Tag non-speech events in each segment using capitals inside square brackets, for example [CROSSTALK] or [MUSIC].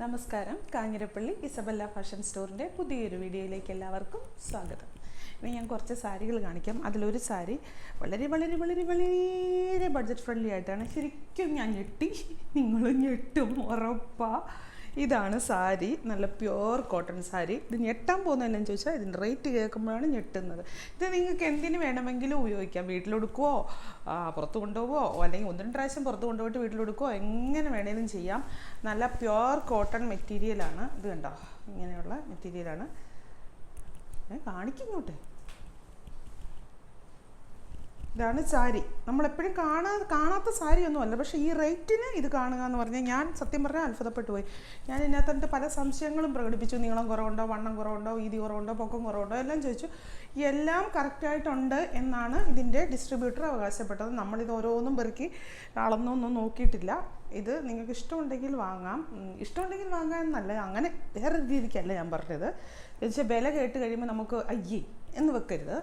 നമസ്കാരം. Kanjirappally Isabella fashion സ്റ്റോറിന്റെ പുതിയൊരു വീഡിയോയിലേക്ക് എല്ലാവർക്കും സ്വാഗതം. ഇനി ഞാൻ കുറച്ച് സാരികൾ കാണിക്കാം. അതിലൊരു സാരി വളരെ വളരെ വളരെ വളരെ ബഡ്ജറ്റ് ഫ്രണ്ട്ലി ആയിട്ടാണ് ശരിക്കും ഞാൻ ഞെട്ടി. നിങ്ങളും ഞെട്ടും ഉറപ്പാ. ഇതാണ് സാരി നല്ല പ്യുവർ കോട്ടൺ സാരി. ഇത് ഞെട്ടാൻ പോകുന്നതെന്നു ചോദിച്ചാൽ ഇതിന്റെ റേറ്റ് കേൾക്കുമ്പോഴാണ് ഞെട്ടുന്നത്. ഇത് നിങ്ങൾക്ക് എന്തിനു വേണമെങ്കിലും ഉപയോഗിക്കാം? വീട്ടിലൊടുക്കുവോ? പുറത്ത് കൊണ്ടുപോവോ? അല്ലെങ്കിൽ ഒന്നും പ്രാവശ്യം പുറത്ത് കൊണ്ടുപോയിട്ട് വീട്ടിലൊടുക്കുവോ? എങ്ങനെ വേണേലും ചെയ്യാം. നല്ല പ്യുവർ കോട്ടൺ മെറ്റീരിയലാണ്. ഇത് കണ്ടോ? ഇങ്ങനെയുള്ള മെറ്റീരിയലാണ്. കാണിക്കുന്നോട്ടെ ഇതാണ് സാരി. നമ്മളെപ്പോഴും കാണാ കാണാത്ത സാരി ഒന്നും അല്ല പക്ഷേ ഈ റേറ്റിന് ഇത് കാണുക എന്ന് പറഞ്ഞാൽ ഞാൻ സത്യം പറഞ്ഞാൽ അത്ഭുതപ്പെട്ടു പോയി. ഞാൻ ഇതിനകത്ത് പല സംശയങ്ങളും പ്രകടിപ്പിച്ചു. നീളം കുറവുണ്ടോ വണ്ണം കുറവുണ്ടോ വീതി കുറവുണ്ടോ പൊക്കം കുറവുണ്ടോ എല്ലാം ചോദിച്ചു. എല്ലാം കറക്റ്റായിട്ടുണ്ട് എന്നാണ് ഇതിന്റെ ഡിസ്ട്രിബ്യൂട്ടർ അവകാശപ്പെട്ടത്. നമ്മളിത് ഓരോന്നും പെറുക്കി അളന്നൊന്നും നോക്കിയിട്ടില്ല. ഇത് നിങ്ങൾക്ക് ഇഷ്ടമുണ്ടെങ്കിൽ വാങ്ങാം. ഇഷ്ടമുണ്ടെങ്കിൽ വാങ്ങാം എന്നല്ല അങ്ങനെ വേറെ രീതിക്കല്ല ഞാൻ പറഞ്ഞത്. എന്ന് വെച്ചാൽ വില കേട്ട് കഴിയുമ്പോൾ നമുക്ക് അയ്യേ എന്ന് വെക്കരുത്.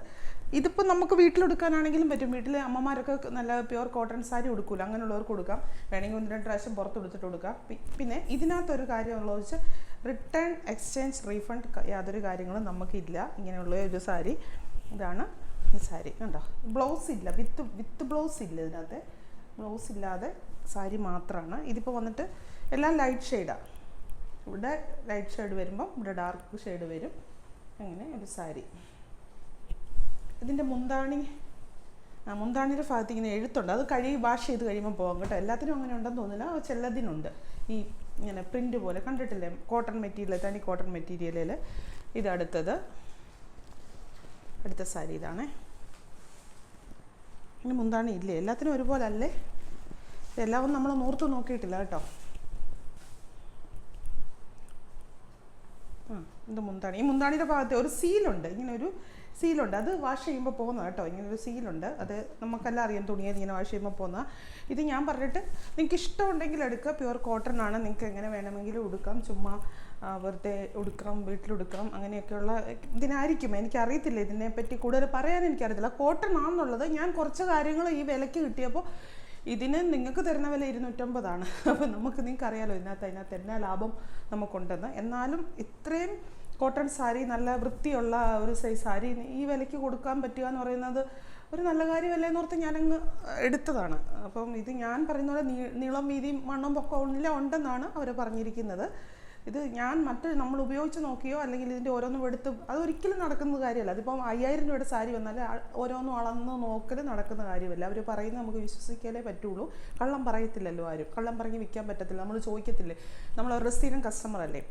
ഇതിപ്പോൾ നമുക്ക് വീട്ടിലെടുക്കാനാണെങ്കിലും പറ്റും. വീട്ടിൽ അമ്മമാരൊക്കെ നല്ല പ്യുവർ കോട്ടൺ സാരി ഉടുക്കില്ല അങ്ങനെയുള്ളവർക്ക് കൊടുക്കാം. വേണമെങ്കിൽ ഒന്ന് രണ്ട് പ്രാവശ്യം പുറത്ത് എടുത്തിട്ട് കൊടുക്കാം. പിന്നെ ഇതിനകത്തൊരു കാര്യമുള്ളത് വെച്ചാൽ റിട്ടേൺ എക്സ്ചേഞ്ച് റീഫണ്ട് യാതൊരു കാര്യങ്ങളും നമുക്കില്ല. ഇങ്ങനെയുള്ള ഒരു സാരി. ഇതാണ് ഈ സാരി. കണ്ടോ? ബ്ലൗസ് ഇല്ല. വിത്ത് വിത്ത് ബ്ലൗസ് ഇല്ല ഇതിനകത്ത്. ബ്ലൗസ് ഇല്ലാതെ സാരി മാത്രമാണ് ഇതിപ്പോൾ വന്നിട്ട് എല്ലാം ലൈറ്റ് ഷെയ്ഡാണ് ഇവിടെ ലൈറ്റ് ഷെയ്ഡ് വരുമ്പം ഇവിടെ ഡാർക്ക് ഷെയ്ഡ് വരും. അങ്ങനെ ഒരു സാരി. ഇതിന്റെ മുന്താണി. ആ മുന്താണിയുടെ ഭാഗത്ത് ഇങ്ങനെ എഴുത്തുണ്ട്. അത് കഴുകി വാഷ് ചെയ്ത് കഴിയുമ്പോൾ പോകാം കേട്ടോ. എല്ലാത്തിനും അങ്ങനെ ഉണ്ടെന്ന് തോന്നുന്നില്ല. അത് ചിലതിനുണ്ട് ഈ ഇങ്ങനെ പ്രിന്റ് പോലെ കണ്ടിട്ടില്ലേ? കോട്ടൺ മെറ്റീരിയൽ തനി കോട്ടൺ മെറ്റീരിയലിൽ. ഇതടുത്തത് അടുത്ത സാരി ഇതാണേ. ഇനി മുന്താണി ഇല്ലേ? എല്ലാത്തിനും ഒരുപോലെ അല്ലേ? എല്ലാം നമ്മൾ നൂർത്ത് നോക്കിയിട്ടില്ല കേട്ടോ. ആ ഇത് മുന്താണി. ഈ മുന്താണിയുടെ ഭാഗത്ത് ഒരു സീലുണ്ട്. ഇങ്ങനെ ഒരു സീലുണ്ട്. അത് വാഷ് ചെയ്യുമ്പോൾ പോകുന്നത് കേട്ടോ. ഇങ്ങനെ ഒരു സീലുണ്ട്. അത് നമുക്കെല്ലാം അറിയാം. തുണിയത് ഇങ്ങനെ വാഷ് ചെയ്യുമ്പോൾ പോകുന്ന. ഇത് ഞാൻ പറഞ്ഞിട്ട് നിങ്ങൾക്ക് ഇഷ്ടമുണ്ടെങ്കിൽ എടുക്കുക. പ്യുവർ കോട്ടൺ ആണ്. നിങ്ങൾക്ക് എങ്ങനെ വേണമെങ്കിലും എടുക്കാം ചുമ്മാ വെറുതെ ഉടുക്കാം വീട്ടിലുടുക്കാം. അങ്ങനെയൊക്കെയുള്ള ഇതിനായിരിക്കും. എനിക്കറിയത്തില്ല ഇതിനെപ്പറ്റി കൂടുതൽ പറയാൻ എനിക്കറിയത്തില്ല. കോട്ടൺ ആണെന്നുള്ളത് ഞാൻ കുറച്ച് കാര്യങ്ങൾ ഈ വിലയ്ക്ക് കിട്ടിയപ്പോൾ ഇതിന് നിങ്ങൾക്ക് തരുന്ന വില ഇരുന്നൂറ്റമ്പതാണ്. [LAUGHS] അപ്പോൾ നമുക്ക് നിങ്ങൾക്ക് അറിയാലോ ഇതിനകത്ത് അതിനകത്ത് എന്നാ ലാഭം നമുക്കുണ്ടെന്ന്. എന്നാലും ഇത്രയും കോട്ടൺ സാരി നല്ല വൃത്തിയുള്ള ഒരു സൈസ് സാരി. ഈ വിലയ്ക്ക് കൊടുക്കാൻ പറ്റുക എന്ന് പറയുന്നത് ഒരു നല്ല കാര്യമല്ലേ എന്ന് ഓർത്ത് ഞാനങ്ങ് എടുത്തതാണ്. അപ്പം ഇത് ഞാൻ പറയുന്ന പോലെ നീളം വീതിയും മണ്ണും പൊക്കവും എല്ലാം ഉണ്ടെന്നാണ് അവർ പറഞ്ഞിരിക്കുന്നത്. ഇത് ഞാൻ മറ്റ് നമ്മൾ ഉപയോഗിച്ച് നോക്കിയോ അല്ലെങ്കിൽ ഇതിന്റെ ഓരോന്നും എടുത്ത് അതൊരിക്കലും നടക്കുന്ന കാര്യമല്ല. അതിപ്പം അയ്യായിരം രൂപയുടെ സാരി വന്നാൽ ഓരോന്നും അളന്ന് നോക്കൽ നടക്കുന്ന കാര്യമല്ല. അവർ പറയുന്നത് നമുക്ക് വിശ്വസിക്കാനേ പറ്റുള്ളൂ. കള്ളം പറയത്തില്ലല്ലോ ആരും. കള്ളം പറഞ്ഞ് വിൽക്കാൻ പറ്റത്തില്ല. നമ്മൾ ചോദിക്കത്തില്ലേ? നമ്മൾ അവരുടെ സ്ഥിരം കസ്റ്റമർ അല്ലേ?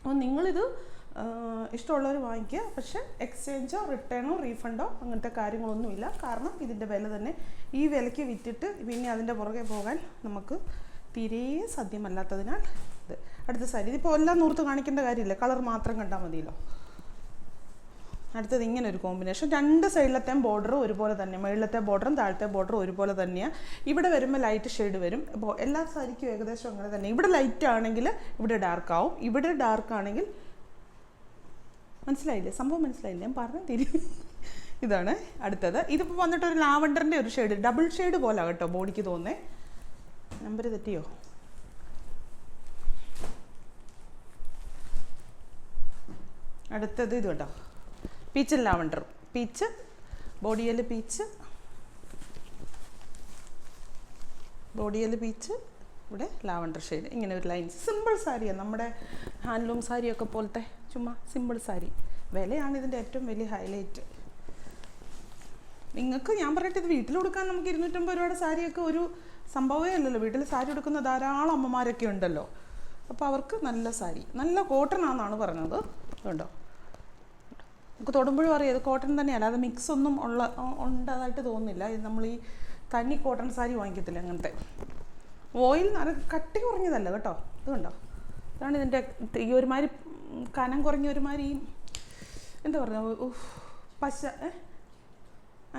അപ്പോൾ നിങ്ങളിത് ഇഷ്ടമുള്ളവർ വാങ്ങിക്കുക. പക്ഷേ എക്സ്ചേഞ്ചോ റിട്ടേണോ റീഫണ്ടോ അങ്ങനത്തെ കാര്യങ്ങളൊന്നുമില്ല. കാരണം ഇതിന്റെ വില തന്നെ ഈ വിലയ്ക്ക് വിറ്റിട്ട് പിന്നെ അതിന്റെ പുറകെ പോകാൻ നമുക്ക് തീരെ സാധ്യമല്ലാത്തതിനാൽ ഇത്. അടുത്ത സാരി ഇതിപ്പോൾ എല്ലാം നൂർത്ത് കാണിക്കേണ്ട കാര്യമില്ല. കളർ മാത്രം കണ്ടാൽ മതിയല്ലോ. അടുത്തത് ഇങ്ങനെ ഒരു കോമ്പിനേഷൻ. രണ്ട് സൈഡിലത്തെയും ബോർഡർ ഒരുപോലെ തന്നെ മുകളിലത്തെ ബോർഡറും താഴത്തെ ബോർഡറും ഒരുപോലെ തന്നെയാണ് ഇവിടെ വരുമ്പോൾ ലൈറ്റ് ഷെയ്ഡ് വരും. അപ്പോൾ എല്ലാ സാരിക്കും ഏകദേശം അങ്ങനെ തന്നെ. ഇവിടെ ലൈറ്റ് ആണെങ്കിൽ ഇവിടെ ഡാർക്ക് ആവും. ഇവിടെ ഡാർക്ക് ആണെങ്കിൽ മനസ്സിലായില്ലേ? സംഭവം മനസ്സിലായില്ലേ? ഞാൻ പറഞ്ഞു തിരി. ഇതാണ് അടുത്തത്. ഇതിപ്പോൾ വന്നിട്ട് ഒരു ലാവണ്ടറിന്റെ ഒരു ഷെയ്ഡ് ഡബിൾ ഷെയ്ഡ് പോലെ കേട്ടോ ബോഡിക്ക് തോന്നേ നമ്പർ തെറ്റിയോ? അടുത്തത് ഇത് കേട്ടോ. Peach lavender. പീച്ച് ബോഡിയിൽ പീച്ച് ബോഡിയിൽ പീച്ച് ഇവിടെ ലാവണ്ടർ ഷെയ്ഡ്. ഇങ്ങനെ ഒരു ലൈൻ സിമ്പിൾ സാരിയാണ് നമ്മുടെ ഹാൻഡ്ലൂം സാരിയൊക്കെ പോലത്തെ ചുമ്മാ സിമ്പിൾ സാരി. വിലയാണ് ഇതിന്റെ ഏറ്റവും വലിയ ഹൈലൈറ്റ് നിങ്ങൾക്ക് ഞാൻ പറയട്ടെ ഇത് വീട്ടിൽ കൊടുക്കാൻ നമുക്ക് ഇരുന്നൂറ്റമ്പത് രൂപയുടെ സാരിയൊക്കെ ഒരു സംഭവമേ അല്ലല്ലോ. വീട്ടിൽ സാരി എടുക്കുന്ന ധാരാളം അമ്മമാരൊക്കെ ഉണ്ടല്ലോ. അപ്പോൾ അവർക്ക് നല്ല സാരി. നല്ല കോട്ടൺ ആണെന്നാണ് പറഞ്ഞത്. ഉണ്ടോ നമുക്ക് തൊടുമ്പോഴും അറിയാം ഇത് കോട്ടൺ തന്നെയല്ല. അത് മിക്സ് ഒന്നും ഉള്ള ഉണ്ടതായിട്ട് തോന്നുന്നില്ല. ഇത് നമ്മൾ ഈ തനി കോട്ടൺ സാരി വാങ്ങിക്കത്തില്ല അങ്ങനത്തെ. ഓയിൽ കട്ടി കുറഞ്ഞതല്ല കേട്ടോ. ഇത് കണ്ടോ? ഇതാണ് ഇതിന്റെ ഈ ഒരുമാതിരി കനം കുറഞ്ഞ ഒരുമാതിരി എന്താ പറയുക പശ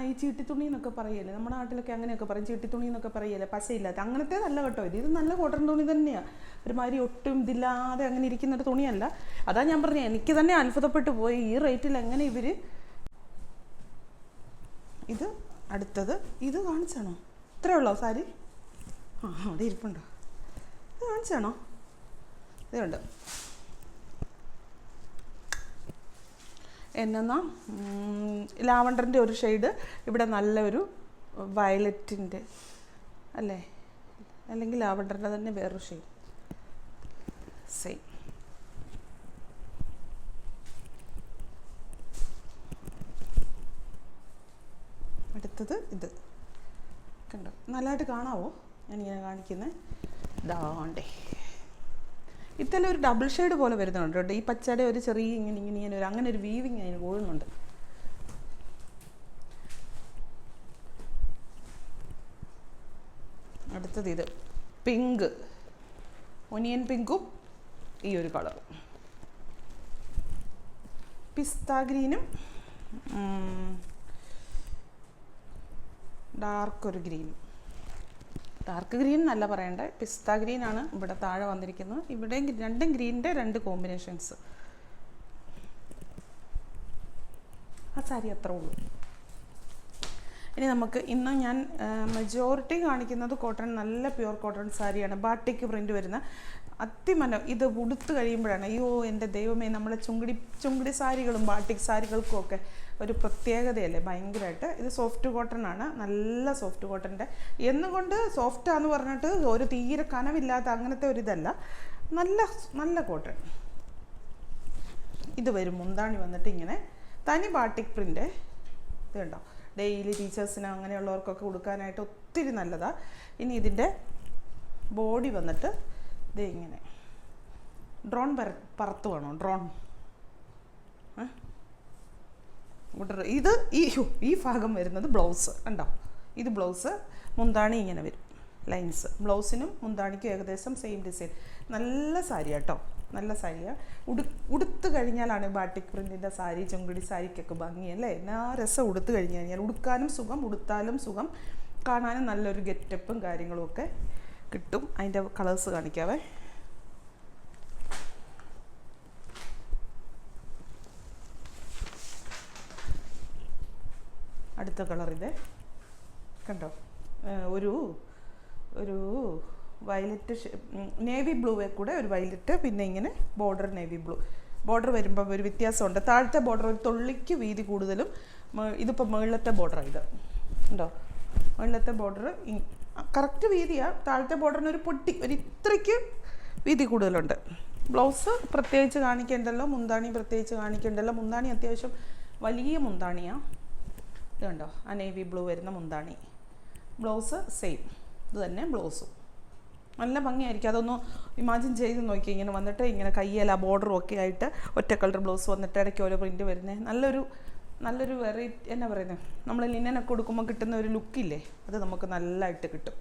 ഈ ചീട്ടിത്തുണി എന്നൊക്കെ പറയല്ലേ? നമ്മുടെ നാട്ടിലൊക്കെ അങ്ങനെയൊക്കെ പറയും. ചീട്ടിത്തുണി എന്നൊക്കെ പറയല്ലേ? പശയില്ലാത്ത. അങ്ങനത്തേതല്ല കേട്ടോ ഇത്. ഇത് നല്ല കോട്ടൺ തുണി തന്നെയാണ് ഒരുമാതിരി ഒട്ടും ഇതില്ലാതെ അങ്ങനെ ഇരിക്കുന്ന ഒരു തുണിയല്ല. അതാ ഞാൻ പറഞ്ഞത് എനിക്ക് തന്നെ അത്ഭുതപ്പെട്ടു പോയി. ഈ റേറ്റിൽ എങ്ങനെ ഇവർ ഇത് അടുത്തത് ഇത് കാണിച്ചാണോ? ഇത്രേ ഉള്ളോ സാരി? ആ അവിടെ ഇരിപ്പുണ്ടോ? ഇത് കാണിച്ചാണോ? ഇതുണ്ട് എന്നാ ലാവണ്ടറിന്റെ ഒരു ഷെയ്ഡ് ഇവിടെ നല്ലൊരു വയലറ്റിന്റെ അല്ലേ? അല്ലെങ്കിൽ ലാവണ്ടറിന്റെ തന്നെ വേറൊരു ഷെയ്ഡ് സെയിം അടുത്തത് ഇത്. കണ്ടോ? നല്ലതായിട്ട് കാണാവോ? ഞാനിങ്ങനെ കാണിക്കുന്നത് ദാണ്ടേ ഇത്തന്നെ ഒരു ഡബിൾ ഷെയ്ഡ് പോലെ വരുന്നുണ്ട് കേട്ടോ. ഈ പച്ചയുടെ ഒരു ചെറിയ ഇങ്ങനെ ഇങ്ങനെ ഇങ്ങനെ ഒരു അങ്ങനെ ഒരു വീവിങ് അതിന് പോകുന്നുണ്ട്. അടുത്തത് ഇത് പിങ്ക് ഒനിയൻ പിങ്കും ഈ ഒരു കളറും പിസ്ത ഗ്രീനും ഡാർക്ക് ഒരു ഗ്രീനും ഡാർക്ക് ഗ്രീൻ എന്നല്ല പറയണ്ടേ പിസ്ത ഗ്രീൻ ആണ് ഇവിടെ താഴെ വന്നിരിക്കുന്നത്. ഇവിടെ രണ്ടും ഗ്രീനിന്റെ രണ്ട് കോമ്പിനേഷൻസ് ആ സാരി അത്രേ ഉള്ളൂ. ഇനി നമുക്ക് ഇന്ന് ഞാൻ മെജോറിറ്റി കാണിക്കുന്നത് കോട്ടൺ നല്ല പ്യുവർ കോട്ടൺ സാരിയാണ്. ബാട്ടിക്ക് പ്രിന്റ് വരുന്ന അതിമന ഇത് ഉടുത്തു കഴിയുമ്പോഴാണ്. അയ്യോ എന്റെ ദൈവമേ നമ്മളെ ചുങ്കിടി ചുങ്കിടി സാരികളും ബാട്ടിക് സാരികൾക്കും ഒക്കെ ഒരു പ്രത്യേകതയല്ലേ? ഭയങ്കരമായിട്ട്. ഇത് സോഫ്റ്റ് കോട്ടൺ ആണ്. നല്ല സോഫ്റ്റ് കോട്ടന്റെ. എന്നുകൊണ്ട് സോഫ്റ്റാന്ന് പറഞ്ഞിട്ട് ഒരു തീരെ കനവില്ലാത്ത അങ്ങനത്തെ ഒരു ഇതല്ല. നല്ല നല്ല കോട്ടൺ. ഇത് വരും. മുന്താണി വന്നിട്ട് ഇങ്ങനെ തനി ബാട്ടിക് പ്രിന്റ്. ഇത് കണ്ടോ? ഡെയിലി ടീച്ചേഴ്സിന് അങ്ങനെയുള്ളവർക്കൊക്കെ കൊടുക്കാനായിട്ട് ഒത്തിരി നല്ലതാണ് ഇനി ഇതിന്റെ ബോഡി വന്നിട്ട് ഇത് ഇങ്ങനെ. ഡ്രോൺ പറ പറത്ത് വേണോ? ഡ്രോൺ. ഇത് ഈ ഈ ഭാഗം വരുന്നത് ബ്ലൗസ് കണ്ടോ? ഇത് ബ്ലൗസ് മുന്താണി ഇങ്ങനെ വരും. ലൈൻസ്. ബ്ലൗസിനും മുന്താണിക്കും ഏകദേശം സെയിം ഡിസൈൻ നല്ല സാരി കേട്ടോ നല്ല സാരിയാണ് ഉടു ഉടുത്ത് കഴിഞ്ഞാലാണ് ബാട്ടിക് പ്രിന്റിന്റെ സാരി ചുങ്കിടി സാരിക്കൊക്കെ ഭംഗിയല്ലേ എന്നാ രസം ഉടുത്ത് കഴിഞ്ഞ് കഴിഞ്ഞാൽ ഉടുക്കാനും സുഖം ഉടുത്താലും സുഖം. കാണാനും നല്ലൊരു ഗെറ്റപ്പും കാര്യങ്ങളും ഒക്കെ കിട്ടും. അതിന്റെ കളേഴ്സ് കാണിക്കാവേ. അടുത്ത കളർ കണ്ടോ? ഒരു ഒരു വയലറ്റ് നേവി ബ്ലൂവെ കൂടെ ഒരു വയലറ്റ് പിന്നെ ഇങ്ങനെ ബോർഡർ നേവി ബ്ലൂ ബോർഡർ വരുമ്പോൾ ഒരു വ്യത്യാസമുണ്ട്. താഴത്തെ ബോർഡർ ഒരു തുള്ളിക്ക് വീതി കൂടുതലും ഇതിപ്പോൾ മുകളിലത്തെ ബോർഡറാണ് ഇത്. ഉണ്ടോ മുകളിലത്തെ ബോർഡർ കറക്റ്റ് വീതിയാണ് താഴത്തെ ബോർഡറിന് ഒരു പൊട്ടി ഒരു ഇത്രയ്ക്ക് വീതി കൂടുതലുണ്ട്. ബ്ലൗസ് പ്രത്യേകിച്ച് കാണിക്കേണ്ടല്ലോ മുന്താണി പ്രത്യേകിച്ച് കാണിക്കേണ്ടല്ലോ. മുന്താണി അത്യാവശ്യം വലിയ മുന്താണിയാണ് ഇത് കണ്ടോ? ആ നേവി ബ്ലൂ വരുന്ന മുന്താണി. ബ്ലൗസ് സെയിം ഇത് തന്നെ ബ്ലൗസും നല്ല ഭംഗിയായിരിക്കും. അതൊന്ന് ഇമാജിൻ ചെയ്ത് നോക്കി. ഇങ്ങനെ വന്നിട്ട് ഇങ്ങനെ കയ്യല ബോർഡറും ഒക്കെ ആയിട്ട് ഒറ്റ കളർ ബ്ലൗസ് വന്നിട്ട് ഇടയ്ക്ക് ഓരോ പ്രിന്റ് വരുന്നത് നല്ലൊരു നല്ലൊരു വെറൈറ്റി എന്നാ പറയുന്നത് നമ്മൾ ലിനനൊക്കെ കൊടുക്കുമ്പോൾ കിട്ടുന്ന ഒരു ലുക്കില്ലേ അത് നമുക്ക് നല്ലതായിട്ട് കിട്ടും.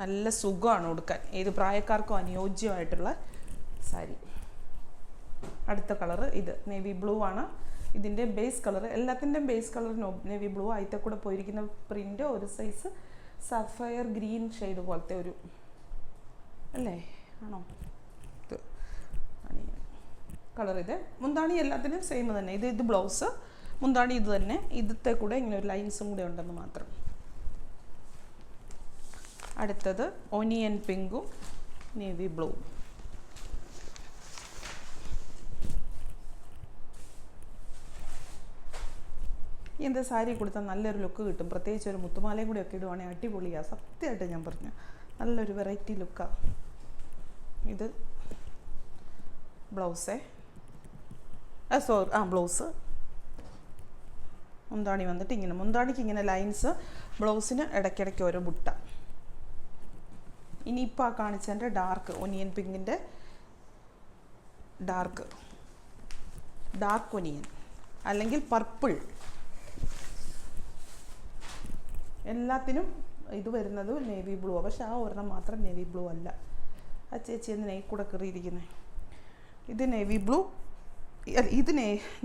നല്ല സുഖമാണ് കൊടുക്കാൻ ഏത് പ്രായക്കാർക്കും അനുയോജ്യമായിട്ടുള്ള സാരി. അടുത്ത കളറ് ഇത്. നേവി ബ്ലൂ ആണ്. ഇതിന്റെ ബേസ് കളർ എല്ലാത്തിന്റെയും ബേസ് കളർ നേവി ബ്ലൂ ആയിട്ട് കൂടെ പോയിരിക്കുന്ന പ്രിന്റ് ഒരു സൈസ് സഫയർ ഗ്രീൻ ഷെയ്ഡ് പോലത്തെ ഒരു അല്ലേ? ആണോ? ഇത്. കളർ ഇത്. മുന്താണി എല്ലാത്തിനും സെയിം തന്നെ. ഇത് ഇത് ബ്ലൗസ് മുന്താണി ഇത് തന്നെ. ഇതത്തെ കൂടെ ഇങ്ങനെ ഒരു ലൈൻസും കൂടെ ഉണ്ടെന്ന് മാത്രം. അടുത്തത് ഒനിയൻ പിങ്കും നേവി ബ്ലൂവും എന്ത് സാരി കൊടുത്താൽ നല്ലൊരു ലുക്ക് കിട്ടും. പ്രത്യേകിച്ച് ഒരു മുത്തുമാലയും കൂടി ഒക്കെ ഇടുവാണെങ്കിൽ അടിപൊളിയാണ് സത്യമായിട്ട് ഞാൻ പറഞ്ഞു. നല്ലൊരു വെറൈറ്റി ലുക്കാണ് ഇത് ബ്ലൗസേ സോറി ആ ബ്ലൗസ് മുന്താണി വന്നിട്ട് ഇങ്ങനെ മുന്താണിക്ക് ഇങ്ങനെ ലൈൻസ് ബ്ലൗസിന് ഇടയ്ക്കിടയ്ക്ക് ഓരോ മുട്ട ഇനിയിപ്പോൾ ആ കാണിച്ചതിന്റെ ഡാർക്ക് ഒനിയൻ പിങ്കിന്റെ ഡാർക്ക് ഡാർക്ക് ഒനിയൻ അല്ലെങ്കിൽ പർപ്പിൾ എല്ലാത്തിനും ഇത് വരുന്നത് നേവി ബ്ലൂ പക്ഷെ ആ ഒരെണ്ണം മാത്രം നേവി ബ്ലൂ അല്ല. ആ ചേച്ചി എന്ന് നെയ് കൂടെ കയറിയിരിക്കുന്നത് ഇത് നേവി ബ്ലൂ ഇത്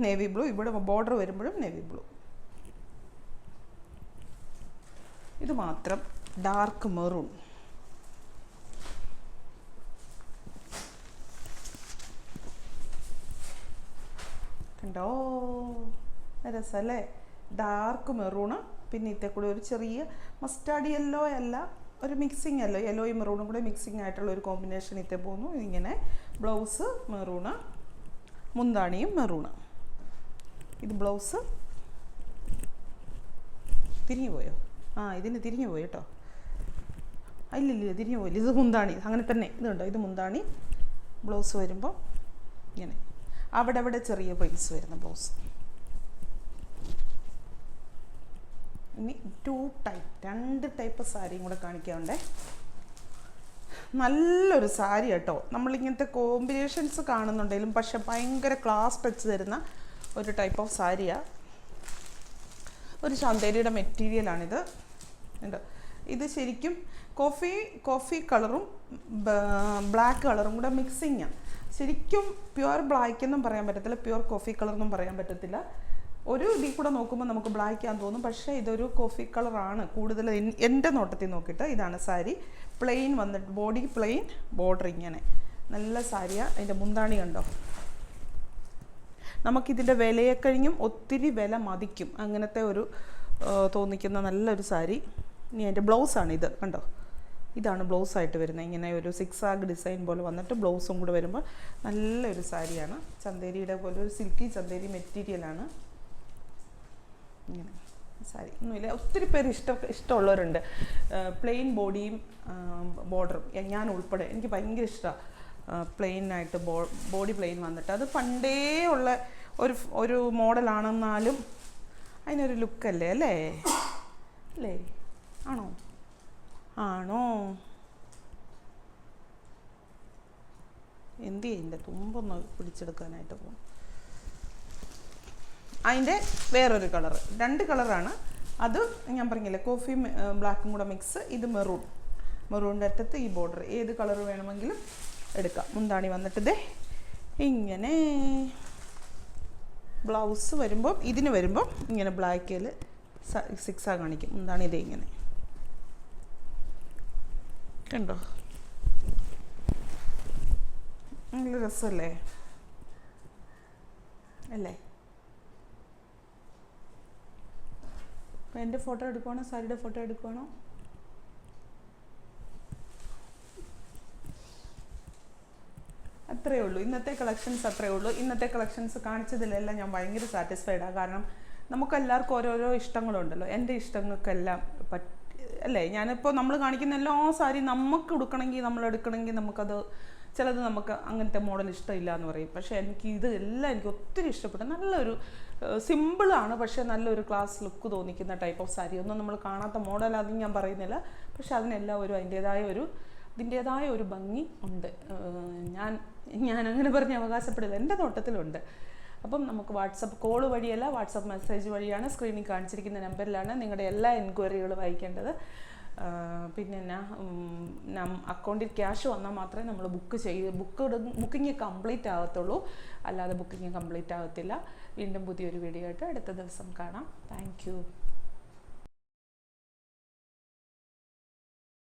നേവി ബ്ലൂ ഇവിടെ ബോർഡർ വരുമ്പോഴും നേവി ബ്ലൂ ഇത് മാത്രം ഡാർക്ക് മെറൂൺ കണ്ടോ? രസല്ലേ? ഡാർക്ക് മെറൂണ് പിന്നെ ഇത്തെ കൂടെ ഒരു ചെറിയ മസ്റ്റാർഡ് യെല്ലോ അല്ല ഒരു മിക്സിങ് അല്ലോ. യെല്ലോയും മെറൂണും കൂടെ മിക്സിങ് ആയിട്ടുള്ള ഒരു കോമ്പിനേഷൻ ഇത്തേ പോകുന്നു. ഇങ്ങനെ ബ്ലൗസ് മെറൂണ് മുന്താണിയും മെറൂണ് ഇത് ബ്ലൗസ് തിരിഞ്ഞു പോയോ? ആ ഇതിന് തിരിഞ്ഞു പോയി കേട്ടോ. ഇല്ലില്ല തിരിഞ്ഞു പോയില്ല. ഇത് മുന്താണി. അങ്ങനെ തന്നെ. ഇതുണ്ടോ ഇത് മുന്താണി. ബ്ലൗസ് വരുമ്പോൾ ഇങ്ങനെ. അവിടെ അവിടെ ചെറിയ പൈസ വരുന്ന ബ്ലൗസ്. ഇനി ടു ടൈപ്പ് രണ്ട് ടൈപ്പ് സാരിയും കൂടെ കാണിക്കാറുണ്ടേ നല്ലൊരു സാരി കേട്ടോ. നമ്മളിങ്ങനത്തെ കോമ്പിനേഷൻസ് കാണുന്നുണ്ടെങ്കിലും പക്ഷെ ഭയങ്കര ക്ലാസ് ടച്ച് തരുന്ന ഒരു ടൈപ്പ് ഓഫ് സാരിയാണ് ഒരു ശാന്തേരിയുടെ മെറ്റീരിയലാണിത് ഉണ്ട്. ഇത് ശരിക്കും കോഫി കോഫി കളറും ബ്ലാക്ക് കളറും കൂടെ മിക്സിങ്ങാണ് ശരിക്കും പ്യുവർ ബ്ലാക്ക് എന്നും പറയാൻ പറ്റത്തില്ല പ്യുവർ കോഫി കളർ എന്നും പറയാൻ പറ്റത്തില്ല. ഒരു ഇതിൽ കൂടെ നോക്കുമ്പോൾ നമുക്ക് ബ്ലാക്ക് ആണെന്ന് തോന്നും. പക്ഷേ ഇതൊരു കോഫി കളറാണ് കൂടുതൽ എൻ- എന്റെ നോട്ടത്തിൽ നോക്കിയിട്ട് ഇതാണ് സാരി. പ്ലെയിൻ വന്നിട്ട് ബോഡി പ്ലെയിൻ ബോർഡർ ഇങ്ങനെ. നല്ല സാരിയാണ് അതിന്റെ മുന്താണി കണ്ടോ? നമുക്കിതിന്റെ വിലയെ കഴിഞ്ഞും ഒത്തിരി വില മതിക്കും. അങ്ങനത്തെ ഒരു തോന്നിക്കുന്ന നല്ലൊരു സാരി. ഇനി അതിന്റെ ബ്ലൗസാണ് ഇത്. കണ്ടോ? ഇതാണ് ബ്ലൗസ് ആയിട്ട് വരുന്നത്. ഇങ്ങനെ ഒരു സിക്സ് ആഗ് ഡിസൈൻ പോലെ വന്നിട്ട് ബ്ലൗസും കൂടെ വരുമ്പോൾ നല്ലൊരു സാരിയാണ്. ചന്തേരിയുടെ പോലെ ഒരു സിൽക്കി ചന്തേരി മെറ്റീരിയലാണ് ഇങ്ങനെ സാരി. ഒന്നുമില്ല. ഒത്തിരി പേര് ഇഷ്ട ഇഷ്ടമുള്ളവരുണ്ട്. പ്ലെയിൻ ബോഡിയും ബോർഡറും. ഞാൻ ഉൾപ്പെടെ എനിക്ക് ഭയങ്കര ഇഷ്ടമാണ്. പ്ലെയിൻ ആയിട്ട് ബോ ബോഡി പ്ലെയിൻ വന്നിട്ട്. അത് പണ്ടേ ഉള്ള ഒരു ഒരു മോഡലാണെന്നാലും അതിനൊരു ലുക്കല്ലേ അല്ലേ അല്ലേ? ആണോ? ആണോ? എന്ത് ചെയ്യണ്ട തുമ്പൊന്ന് പിടിച്ചെടുക്കാനായിട്ട് പോകും അതിന്റെ വേറൊരു കളർ രണ്ട് കളറാണ് അത് ഞാൻ പറഞ്ഞില്ലേ കോഫി ബ്ലാക്കും കൂടെ മിക്സ് ഇത് മെറൂൺ മെറൂണിന്റെ അറ്റത്ത് ഈ ബോർഡർ ഏത് കളർ വേണമെങ്കിലും എടുക്കാം. മുന്താണി വന്നിട്ട് ദേ ഇങ്ങനെ ബ്ലൗസ് വരുമ്പം ഇതിന് വരുമ്പം ഇങ്ങനെ ബ്ലാക്കിൽ സിക്സാ കാണിക്കും. മുന്താണി ഇതേ ഇങ്ങനെ. കണ്ടോ? നല്ല രസമല്ലേ അല്ലേ? അപ്പം എന്റെ ഫോട്ടോ എടുക്കുവാണോ? സാരിയുടെ ഫോട്ടോ എടുക്കുവാണോ? അത്രയേ ഉള്ളൂ. ഇന്നത്തെ കളക്ഷൻസ് അത്രയേ ഉള്ളൂ. ഇന്നത്തെ കളക്ഷൻസ് കാണിച്ചതിലെല്ലാം ഞാൻ ഭയങ്കര ആണ് കാരണം നമുക്കെല്ലാവർക്കും ഓരോരോ ഇഷ്ടങ്ങളുണ്ടല്ലോ. എന്റെ ഇഷ്ടങ്ങൾക്കെല്ലാം പറ്റി അല്ലേ? ഞാനിപ്പോൾ നമ്മൾ കാണിക്കുന്ന എല്ലാ സാരി നമുക്ക് ഉടുക്കണമെങ്കിൽ നമ്മൾ എടുക്കണമെങ്കിൽ നമുക്കത് ചിലത് നമുക്ക് അങ്ങനത്തെ മോഡൽ ഇഷ്ടമില്ല എന്ന് പറയും. പക്ഷേ എനിക്ക് ഇത് എല്ലാം എനിക്ക് ഒത്തിരി ഇഷ്ടപ്പെട്ടു. നല്ലൊരു സിമ്പിളാണ് പക്ഷേ നല്ലൊരു ക്ലാസ് ലുക്ക് തോന്നിക്കുന്ന ടൈപ്പ് ഓഫ് സാരി. ഒന്നും നമ്മൾ കാണാത്ത അത് ഞാൻ പറയുന്നില്ല. പക്ഷേ അതിനെല്ലാം ഒരു അതിന്റേതായ ഒരു അതിന്റേതായ ഒരു ഭംഗി ഉണ്ട്. ഞാൻ ഞാൻ അങ്ങനെ പറഞ്ഞ് അവകാശപ്പെടില്ല എന്റെ നോട്ടത്തിലുണ്ട് അപ്പം നമുക്ക് വാട്സപ്പ് കോൾ വഴിയല്ല വാട്സപ്പ് മെസ്സേജ് വഴിയാണ് സ്ക്രീനിൽ കാണിച്ചിരിക്കുന്ന നമ്പറിലാണ് നിങ്ങളുടെ എല്ലാ എൻക്വയറികളും വായിക്കേണ്ടത് പിന്നെ നം അക്കൗണ്ടിൽ ക്യാഷ് വന്നാൽ മാത്രമേ നമ്മൾ ബുക്ക് ചെയ്ത് ബുക്ക് ബുക്കിംഗ് കംപ്ലീറ്റ് ആകത്തുള്ളൂ. അല്ലാതെ ബുക്കിംഗ് കംപ്ലീറ്റ് ആകത്തില്ല. വീണ്ടും പുതിയൊരു വീഡിയോ ആയിട്ട് അടുത്ത ദിവസം കാണാം. താങ്ക്